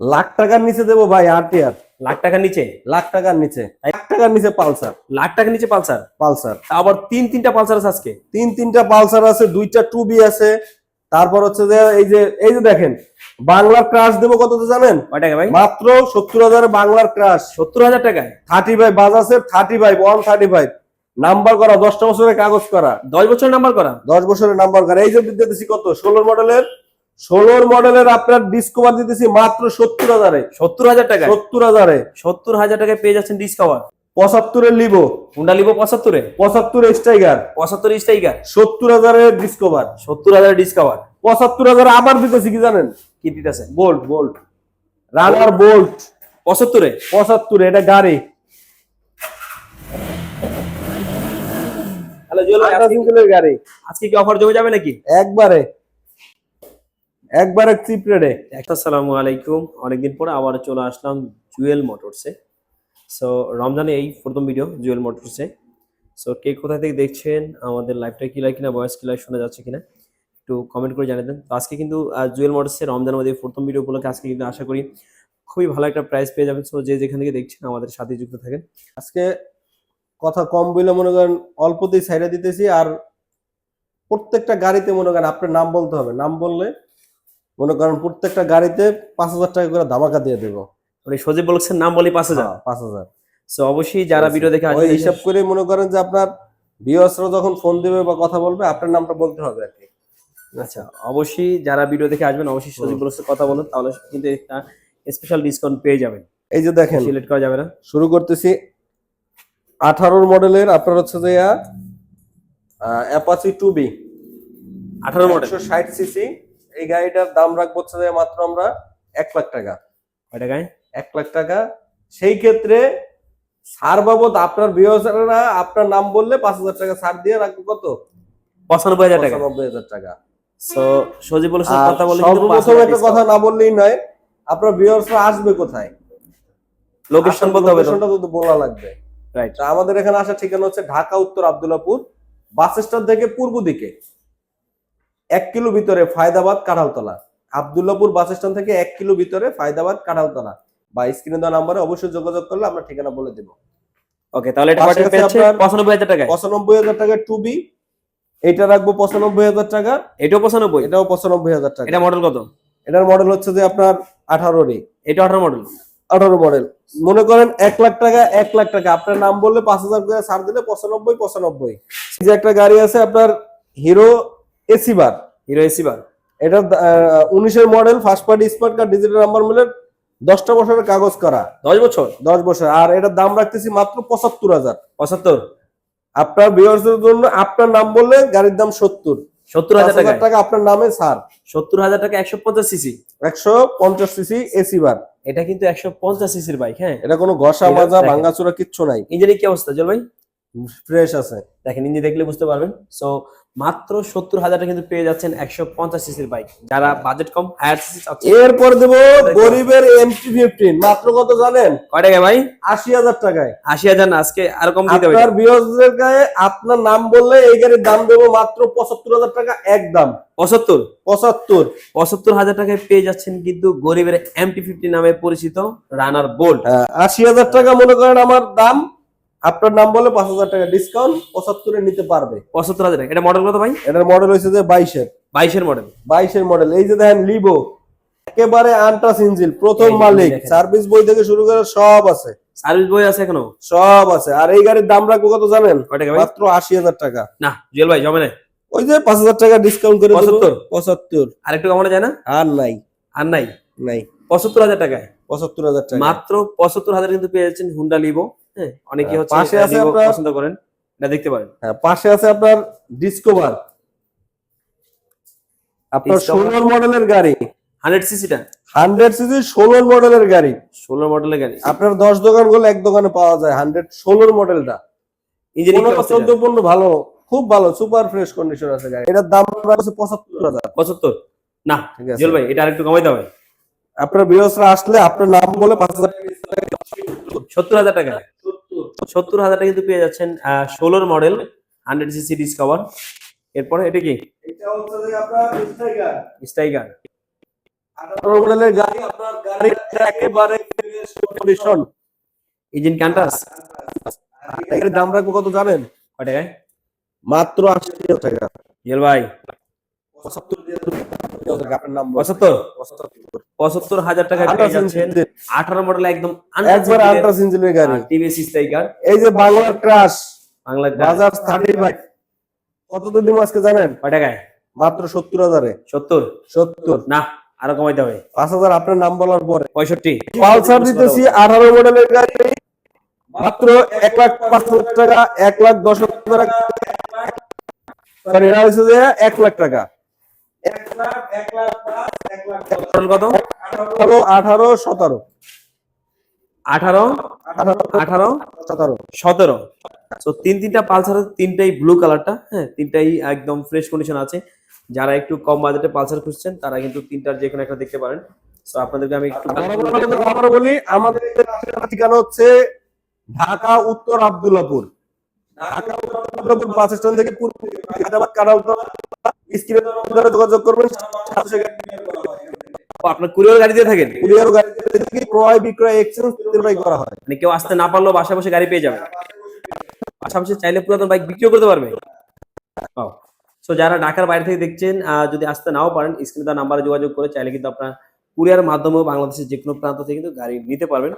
লাখ টাকার নিচে দেবো ভাই আরটিআর লাখ টাকার নিচে? লাখ টাকার নিচে। লাখ টাকার নিচে পালসার। লাখ টাকার নিচে পালসার? পালসার। আবার তিন তিনটা পালসার আছে আজকে? তিন তিনটা পালসার আছে দুইটা টুবি আছে। তারপর হচ্ছে যে এই যে এই যে দেখেন বাংলার ক্রাশ দেবো কত জানেন? ভাই? মাত্র সত্তর হাজার বাংলার ক্রাশ সত্তর হাজার টাকায়? Thirty five বাজাজের thirty five one thirty five number করা দশটা বছরের কাগজ করা। দশ বছর নাম্বার করা? দশ বছরের নাম্বার করা। এই যে দিতেছি কত ষোলোর মডেলের ষোলোর মডেলের আপনার ডিসকভার দিতেছি মাত্র সত্তর হাজারে। সত্তর হাজার টাকা? সত্তর হাজারে। সত্তর হাজার টাকায় পেয়ে যাচ্ছেন ডিসকাভার পঁচাত্তরের লিবো হুন্ডা লিবো পঁচাত্তরে? পঁচাত্তর স্ট্রাইকার পঁচাত্তর স্টাইকার সত্তর হাজারের ডিসকভার সত্তর হাজার ডিসকাভার পঁচাত্তর হাজার আবার দিতেছি কি জানেন? কি দিতেছে? বোল্ট বোল্ট রানার বোল্ট পঁচাত্তরে? পঁচাত্তর এটা গাড়ি। গাড়ি। আজকে কি অফার জমে যাবে নাকি? একবারে। একবারে চিপ রেটে আসসালামু আলাইকুম। অনেকদিন পরে আবার চলে আসলাম জুয়েল মোটরসে সো রমজানে এই প্রথম ভিডিও জুয়েল মোটরসে সো কে কোথা থেকে দেখছেন? আমাদের লাইভটা ক্লিয়ার কিনা ভয়েস ক্লিয়ার শোনা যাচ্ছে কিনা একটু কমেন্ট করে জানিয়ে দেন। তো আজকে কিন্তু জুয়েল মোটরসে রমজানের মধ্যে প্রথম ভিডিও উপলক্ষে আজকে কিন্তু আশা করি খুবই ভালো একটা প্রাইস পেয়ে যাবেন। সো যে যেখান থেকে দেখছেন আমাদের সাথে যুক্ত থাকেন। আজকে কথা কম বলে মনে করেন অল্পতেই সাইডে দিতেছি আর প্রত্যেকটা গাড়িতে মনে করেন আপনার নাম বলতে হবে। নাম বললে মনে করেন প্রত্যেকটা গাড়িতে পাঁচ হাজার টাকা করে ধামাকা দিয়ে দেবো। মানে সজীব বলছেন নাম বলি পাঁচ হাজার? হ্যাঁ, পাঁচ হাজার। সো অবশ্যই যারা ভিডিও দেখে ওই আসবেন হিসাব করে মনে করেন যে আপনার বিওসরা যখন ফোন দিবে বা কথা বলবে আপনার নামটা বলতে হবে আর কি। আচ্ছা অবশ্যই যারা ভিডিও দেখে আসবেন অবশ্যই সজীব বলছে কথা বলুন তাহলে কিন্তু একটা স্পেশাল ডিসকাউন্ট পেয়ে যাবেন। এই যে দেখেন সিলেক্ট করা যাবে না। শুরু করতেছি। আঠারোর মডেলের আপনার হচ্ছে যে অ্যাপাচি টু বি আঠারো মডেল ষাট সিসি এই গাড়িটার দাম রাখব হচ্ছে যে মাত্র আমরা এক লাখ টাকা। কয় টাকায় এক লাখ টাকা। সেই ক্ষেত্রে সার বাবদ আপনার বিহসরা আপনার নাম বললে পাঁচ হাজার টাকা ছাড় দিয়ে রাখব কত? পঁচানব্বই হাজার টাকা। পঁচানব্বই হাজার টাকা। সো কথা বলে সর্বপ্রথম একটা কথা না বললেই নয় আপনার আসবে কোথায়? লোকেশন বলতে হবে লোকেশনটা তো বলা লাগবে। রাইট আমাদের এখানে আসার ঠিকানা হচ্ছে ঢাকা উত্তর আবদুল্লাপুর বাস স্ট্যান্ড থেকে পূর্ব দিকে। এক কিলো ভিতরে ফায়দাবাদ কাঁঠালতলা। আবদুল্লাপুর বাস স্ট্যান্ড থেকে এক কিলো ভিতরে ফায়দাবাদ কাঁঠালতলা। বা স্ক্রিনে দেওয়া নাম্বারে অবশ্যই যোগাযোগ করলে আমরা ঠিকানা বলে দেবো। ওকে তাহলে এটা পেয়েছে পঁচানব্বই হাজার টাকায়। পঁচানব্বই হাজার টাকা টু বি এটা রাখব পঁচানব্বই হাজার টাকা এটাও পঁচানব্বই? এটাও পঁচানব্বই হাজার টাকা এটা মডেল কত? এটার মডেল হচ্ছে যে আপনার আঠারোরই এটা আঠারো মডেল আঠারো মডেল মনে করেন এক লাখ টাকা এক লাখ টাকা। আপনার নাম বললে পাঁচ হাজার করে ছাড় দিলে পঁচানব্বই পঁচানব্বই। এই যে একটা গাড়ি আছে আপনার হিরো এসি বার হিরো এসি বার। এটা উনিশের model first party smart card digital number মিলে দশটা বছরের কাগজ করা। দশ বছর? দশ বছর। আর এটার দাম রাখতেছি মাত্র পঁচাত্তর হাজার। পঁচাত্তর? আপনার বিয়ার্সের জন্য আপনার নাম বললে গাড়ির দাম সত্তর। সত্তর হাজার টাকা আপনার নামে ছাড়। সত্তর হাজার টাকা একশো পঞ্চাশ সিসি একশো পঞ্চাশ সিসি এসি বার। এটা কিন্তু একশো পঞ্চাশ সিসির বাইক হ্যাঁ। এটা কোনো ঘষা মাজা। ভাঙ্গাচুরা কিচ্ছু নাই। ইঞ্জিনের কি অবস্থা জল ভাই ফ্রেশ আছে। দেখেন ইঞ্জিন দেখলে বুঝতে পারবেন। সো মাত্র সত্তর হাজার কিন্তু পেয়ে যাচ্ছেন একশো পঞ্চাশ সিসির বাইক যারা বাজেট কম হায়ার সিসি এরপর দেব গরিবের এমটি ফিফটিন মাত্র কত জানেন? কয় টাকা ভাই? আশি হাজার টাকায়। আশি হাজার না আজকে আর কম দিতে আপনার বিয়সদের গায়ে আপনার নাম বললে এই গাড়ির দাম দেবো মাত্র পঁচাত্তর হাজার টাকা একদম পঁচাত্তর? পঁচাত্তর। পঁচাত্তর হাজার টাকায় পেয়ে যাচ্ছেন কিন্তু গরিবের এমটি ফিফটি নামে পরিচিত রানার বোল্ট হ্যাঁ, আশি হাজার টাকা মনে করেন আমার দাম। আপনার নাম বলে পাঁচ হাজার টাকা ডিসকাউন্ট পঁচাত্তরে নিতে পারবে। পঁচাত্তর হাজার এটা মডেল কত ভাই? এটার মডেল হয়েছে যে বাইশের। বাইশের মডেল বাইশের মডেল এই যে দেখেন লিবো একেবারে আনটাস ইঞ্জিল প্রথম মালিক। সার্ভিস বই থেকে শুরু করে সব আছে। সার্ভিস বই আছে এখনও? সব আছে। আর এই গাড়ির দাম রাখব কত জানেন? মাত্র আশি হাজার টাকা। না জুয়েল ভাই জমে না ওই যে পাঁচ হাজার টাকা ডিসকাউন্ট করে। 75? পঁচাত্তর? আর একটু কমানো যায় না? আর নাই। আর নাই? নাই। পঁচাত্তর হাজার টাকায়? পঁচাত্তর হাজার টাকা। মাত্র পঁচাত্তর হাজার কিন্তু পেয়ে যাচ্ছেন হুন্ডা লিভো হ্যাঁ অনেকে হ্যাঁ, হচ্ছে পাশে আছে আপনার- পছন্দ করেন। এটা দেখতে পারেন। হ্যাঁ পাশে আছে আপনার ডিসকভার আপনার। ষোলোর মডেলের গাড়ি। হান্ড্রেড সিসিটা? হান্ড্রেড সিসি ষোলোর মডেলের গাড়ি। ষোলো মডেলের গাড়ি। আপনার দশ দোকানগুলো এক দোকানে পাওয়া যায় হান্ড্রেড ষোলোর মডেলটা। চোদ্দ পনেরো ভালো খুব ভালো সুপার ফ্রেশ কন্ডিশন আছে গাড়ি। এটার দাম রাখছে পঁচাত্তর হাজার। পঁচাত্তর? না ঠিক আছে। ভাই এটা আরেকটু কমাইতে হবে আপনার বিরসরা আসলে আপনার নাম বলে পাঁচ হাজার টাকা সত্তর হাজার টাকা। সত্তর হাজার টাকা কিন্তু পেয়ে যাচ্ছেন ষোলোর মডেল হান্ড্রেড সিসি ডিসকভার এরপরে এটা কি? মডেলের গাড়ি আপনার গাড়িটা একেবারে কন্ডিশন ইঞ্জিন ক্যান্টাস এর দাম রাখব কত জানেন? কয় টাকায়? মাত্র আশি হাজার টাকা। ভাই। পঁচাত্তর হাজার টাকা আঠারো মডেল একদম একবার আল্ট্রা গাড়ি। এই যে বাংলার crush Bangla Bajaj thirty five কত আজকে জানেন? কয় টাকায়? মাত্র সত্তর হাজারে। সত্তর? সত্তর। না আরও কমাইতে হবে। পাঁচ হাজার আপনার নাম বলার পরে। পঁয়ষট্টি। পালসার দিতেছি আঠারো মডেলের গাড়ি। মাত্র এক লাখ পাঁচ হাজার টাকা এক লাখ দশ হাজার টাকা। এটা হচ্ছে যে এক লাখ টাকা এক লাখ এক লাখ পাঁচ, এক লাখ দশ। মডেল কত আঠারো আঠারো সতেরো। আঠারো আঠারো আঠারো সতেরো। সতেরো। তো তিন তিনটা পালসার তিনটাই ব্লু কালারটা হ্যাঁ তিনটাই একদম ফ্রেশ কন্ডিশন আছে। যারা একটু কম বাজেটে পালসার খুঁজছেন তারা কিন্তু তিনটার যে কোনো একটা দেখতে পারেন। তো আপনাদেরকে আমি একটু বলি আমাদের ঠিকানা হচ্ছে ঢাকা উত্তর আব্দুল্লাপুর। ঢাকা উত্তর আব্দুল্লাপুর বাস স্ট্যান্ড থেকে পূর্ব হায়দ্রাবাদ স্ক্রিনে যোগাযোগ করবেন সাথে সাথে ও, আপনার কুরিয়ার গাড়ি দিয়ে থাকেন? কুরিয়ার গাড়ি থেকে ক্রয় বিক্রয় এক্সচেঞ্জ তিনটাই করা হয়। মানে কেউ আসতে না পারলেও বাসায় বসে গাড়ি পেয়ে যাবে। পাশাপাশি চাইলে পুরাতন বাইক বিক্রিও করতে পারবে। সো যারা ঢাকার বাইরে থেকে দেখছেন যদি আসতে নাও পারেন স্ক্রিনে তার নাম্বারে যোগাযোগ করে চাইলে কিন্তু আপনার কুরিয়ার মাধ্যমেও বাংলাদেশের যে কোনো প্রান্ত থেকে কিন্তু গাড়ি নিতে পারবেন।